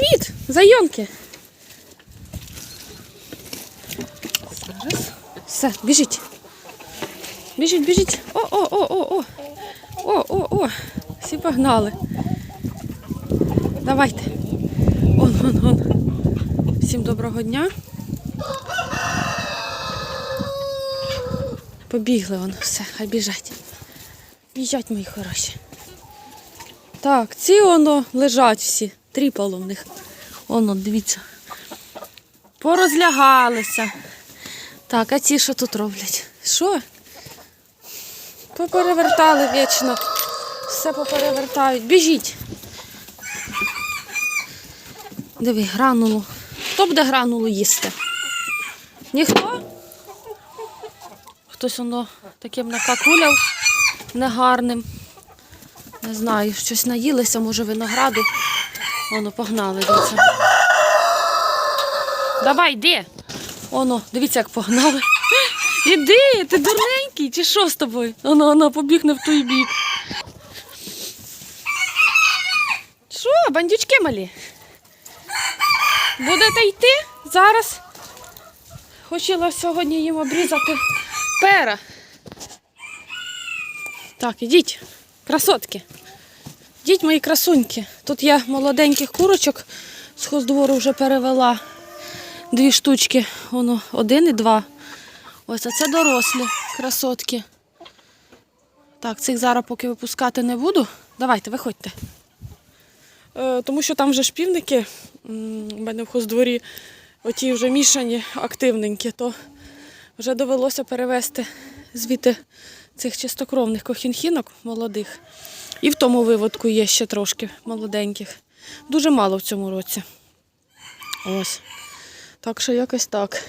Привіт, зайонки. Зараз. Все, біжіть. Біжіть, біжіть. О, о, о, о, о. О, о, о. Всі погнали. Давайте. Он, он, он. Всім доброго дня. Побігли вони, все, хай біжать. Біжать мої хороші. Так, ці воно лежать всі, тріпало в них. Воно, дивіться. Порозлягалися. Так, а ці що тут роблять? Що? Поперевертали вічно. Все поперевертають. Біжіть. Диви, гранулу. Хто буде гранулу їсти? Ніхто? Хтось воно таким накакуляв негарним. Не знаю, щось наїлися, може винограду. Воно погнали, дивіться. Давай, йди. Оно, дивіться, як погнали. Іди, ти дурненький, чи що з тобою? Оно, воно побіг не в той бік. Що, бандючки малі? Будете йти зараз? Хотіла сьогодні їм обрізати пера. Так, ідіть, красотки. Ідіть, мої красуньки. Тут я молоденьких курочок з хоздвору вже перевела. Дві штучки, воно один і два. Ось, а це дорослі красотки. Так, цих зараз поки випускати не буду. Давайте, виходьте. Е, тому що там вже ж півники, у мене в хоздворі оті вже мішані, активненькі, то вже довелося перевезти звідти цих чистокровних кохінхінок молодих. І в тому виводку є ще трошки молоденьких. Дуже мало в цьому році. Ось. Так що якось так.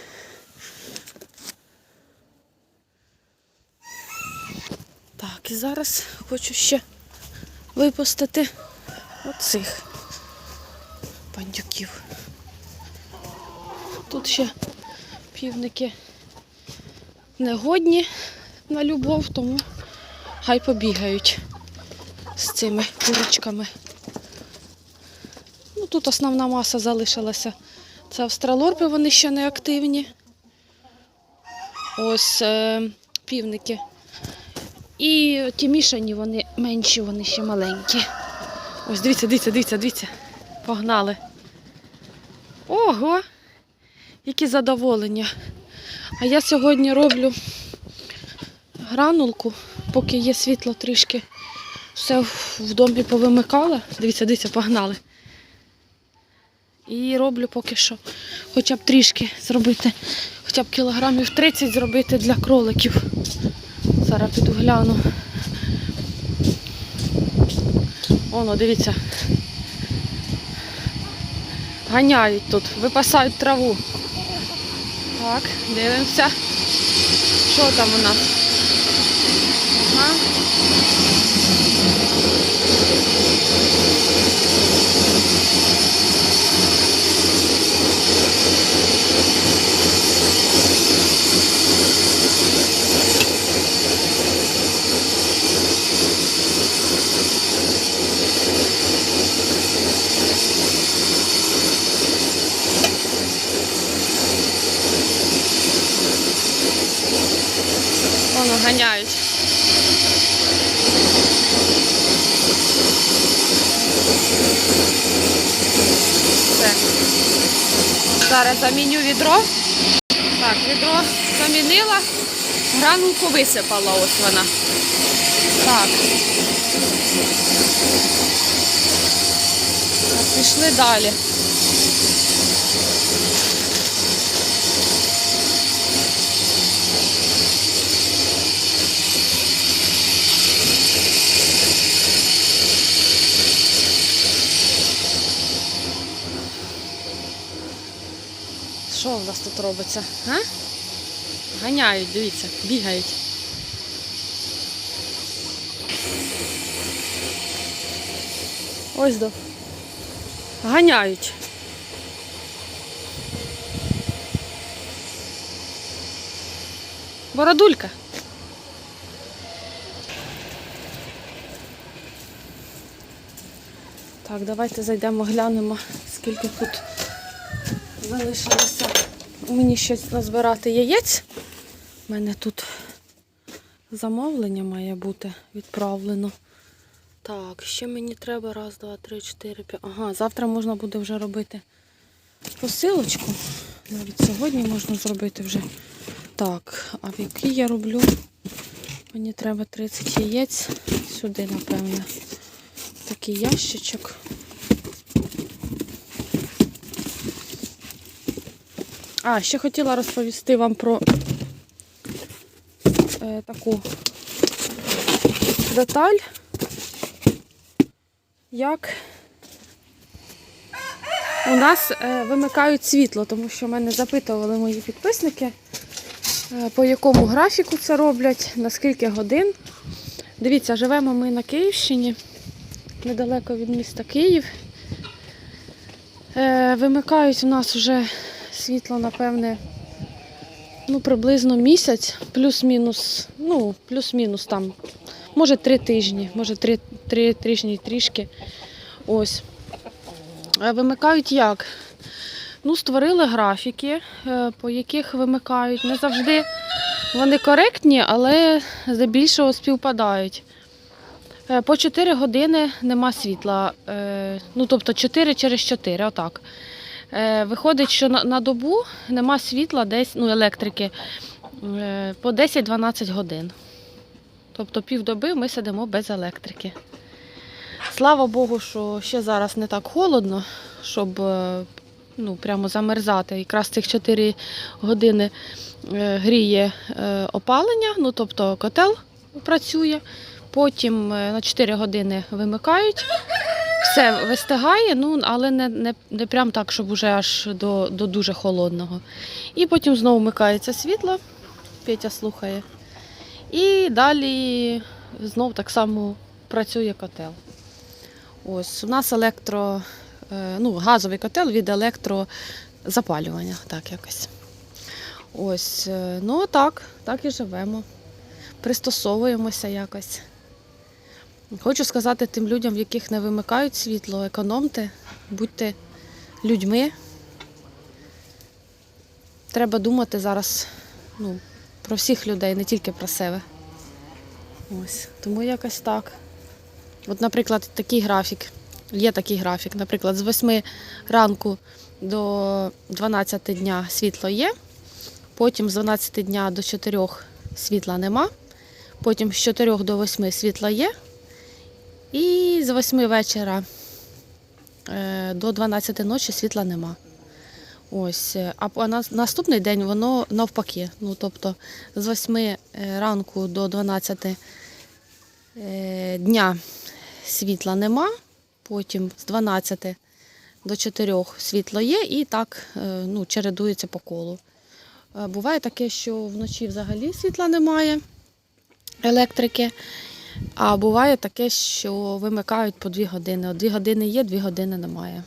Так, і зараз хочу ще випустити оцих пандюків. Тут ще півники негодні на любов, тому хай побігають з цими курочками. Ну, тут основна маса залишилася. Це австралорпи, вони ще не активні. Ось е, півники. І ті мішані, вони менші, вони ще маленькі. Ось дивіться, дивіться, дивіться, дивіться. Погнали. Ого! Які задоволення. А я сьогодні роблю гранулку, поки є світло трішки. Все в домі повимикала. Дивіться, дивіться, погнали. І роблю поки що хоча б трішки зробити, хоча б кілограмів 30 зробити для кроликів. Зараз піду гляну. Воно, дивіться. Ганяють тут, випасають траву. Так, дивимося. Що там у нас? Ага. Воно ганяють. Все. Зараз заміню відро. Так, відро замінила, гранулку висипала, ось вона. Так. Так, Пішли далі. В нас тут робиться? А? Ганяють, дивіться, бігають. Ось до. Ганяють. Бородулька. Так, давайте зайдемо, глянемо, скільки тут залишилося мені щось назбирати яєць. У мене тут замовлення має бути відправлено. Так, ще мені треба раз, два, три, чотири, п'ять. Ага, завтра можна буде вже робити посилочку. Навіть сьогодні можна зробити вже. Так, а в який я роблю? Мені треба 30 яєць. Сюди, напевне. Такий ящичок. А, ще хотіла розповісти вам про е, таку деталь, як у нас е, вимикають світло, тому що мене запитували мої підписники, е, по якому графіку це роблять, на скільки годин. Dивіться, живемо ми на Київщині, недалеко від міста Київ. Е, Вимикають у нас вже світло, напевне, ну, приблизно місяць, плюс-мінус, ну, плюс-мінус там, може три тижні, може три, три тижні трішки. Ось. Е, Вимикають як? Ну, створили графіки, е, по яких вимикають. Не завжди вони коректні, але здебільшого співпадають. Е, По 4 години нема світла. Ну, тобто 4 через 4, отак. Е, Виходить, що на, добу нема світла десь, ну, електрики е, по 10-12 годин. Тобто півдоби ми сидимо без електрики. Слава Богу, що ще зараз не так холодно, щоб е, ну, прямо замерзати. Якраз цих 4 години гріє опалення, ну тобто котел працює. Потім на 4 години вимикають. Все вистигає, ну але не, не, не прям так, щоб уже аж до, до дуже холодного. І потім знову вмикається світло, Петя слухає. І далі знов так само працює котел. Ось у нас електро, е, ну, газовий котел від електрозапалювання, так якось. Ось, е, ну так, так і живемо. Пристосовуємося якось. Хочу сказати тим людям, в яких не вимикають світло, економте, будьте людьми. Треба думати зараз ну, про всіх людей, не тільки про себе. Ось. Тому якось так. От, наприклад, такий графік. Є такий графік. Наприклад, з 8 ранку до 12 дня світло є, потім з 12 дня до 4 світла нема, потім з 4 до 8 світла є, і з 8 вечора е, до 12 ночі світла нема. Ось. е, А на- наступний день воно навпаки. Ну, тобто з 8 е, ранку до 12 е, дня світла нема, потім з 12 до 4 світло є і так ну, чередується по колу. Буває таке, що вночі взагалі світла немає електрики, а буває таке, що вимикають по 2 години. 2 години є, 2 години немає.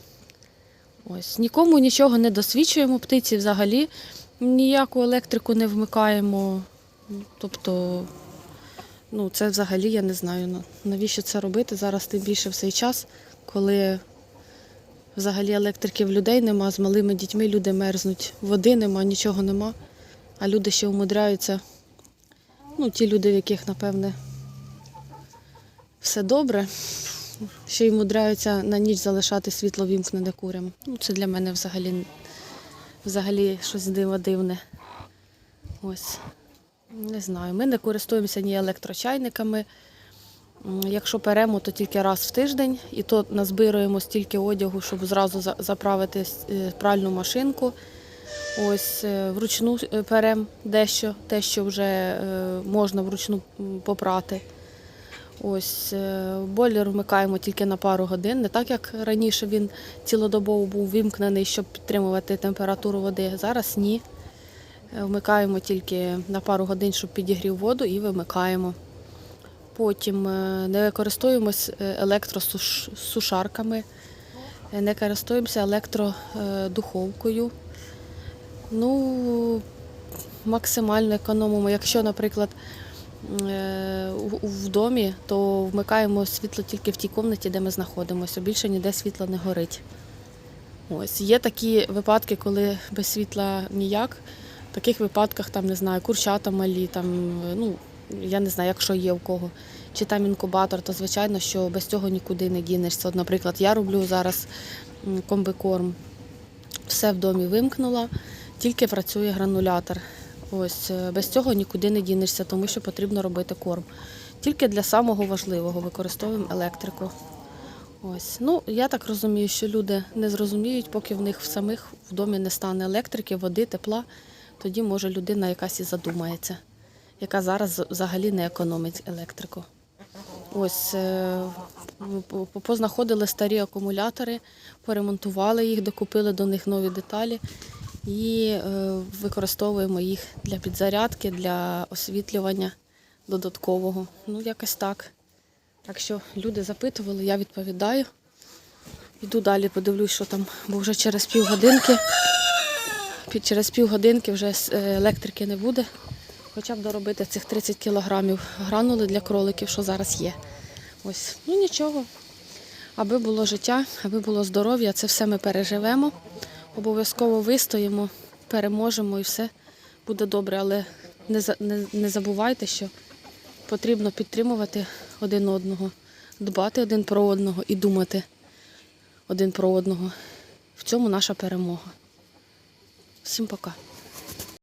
Ось. Нікому нічого не досвідчуємо, птиці взагалі ніяку електрику не вмикаємо. Тобто, ну, це взагалі я не знаю, навіщо це робити зараз, тим більше в цей час, коли взагалі електрики в людей нема, з малими дітьми люди мерзнуть, води нема, нічого нема, а люди ще умудряються. Ну, ті люди, в яких, напевне, все добре, ще й умудряються на ніч залишати світло вімкнене курям. Ну, це для мене взагалі, взагалі щось диво дивне. Ось. Не знаю, ми не користуємося ні електрочайниками. Якщо перемо, то тільки раз в тиждень, і то назбируємо стільки одягу, щоб зразу заправити е, пральну машинку. Ось е, вручну е, перем дещо, те, що вже можна вручну попрати. Ось е, бойлер вмикаємо тільки на пару годин, не так як раніше він цілодобово був вимкнений, щоб підтримувати температуру води. Зараз ні. Е, Вмикаємо тільки на пару годин, щоб підігрів воду, і вимикаємо. Потім е, не користуємось електросушарками, не користуємося електродуховкою. Ну, максимально економимо. Якщо, наприклад, в домі, то вмикаємо світло тільки в тій кімнаті, де ми знаходимося. Більше ніде світло не горить. Ось є такі випадки, коли без світла ніяк. В таких випадках там не знаю, курчата малі, там е, ну я не знаю, якщо є у кого, чи там інкубатор, то звичайно, що без цього нікуди не дінешся. От, наприклад, я роблю зараз комбикорм, все в домі вимкнула, тільки працює гранулятор. Ось е, без цього нікуди не дінешся, тому що потрібно робити корм. Тільки для самого важливого використовуємо електрику. Ось. Ну, я так розумію, що люди не зрозуміють, поки в них в самих в домі не стане електрики, води, тепла, тоді може людина якась і задумається, яка зараз взагалі не економить електрику. Ось е, по- по- познаходили старі акумулятори, поремонтували їх, докупили до них нові деталі і е, використовуємо їх для підзарядки, для освітлювання додаткового. Ну, якось так. Так що люди запитували, я відповідаю. Йду далі, подивлюсь, що там, бо вже через півгодинки, через півгодинки вже е, електрики не буде. Хоча б доробити цих 30 кілограмів гранули для кроликів, що зараз є. Ось, ну нічого. Аби було життя, аби було здоров'я, це все ми переживемо. Обов'язково вистоїмо, переможемо і все буде добре. Але не, не, не забувайте, що потрібно підтримувати один одного, дбати один про одного і думати один про одного. В цьому наша перемога. Всім пока.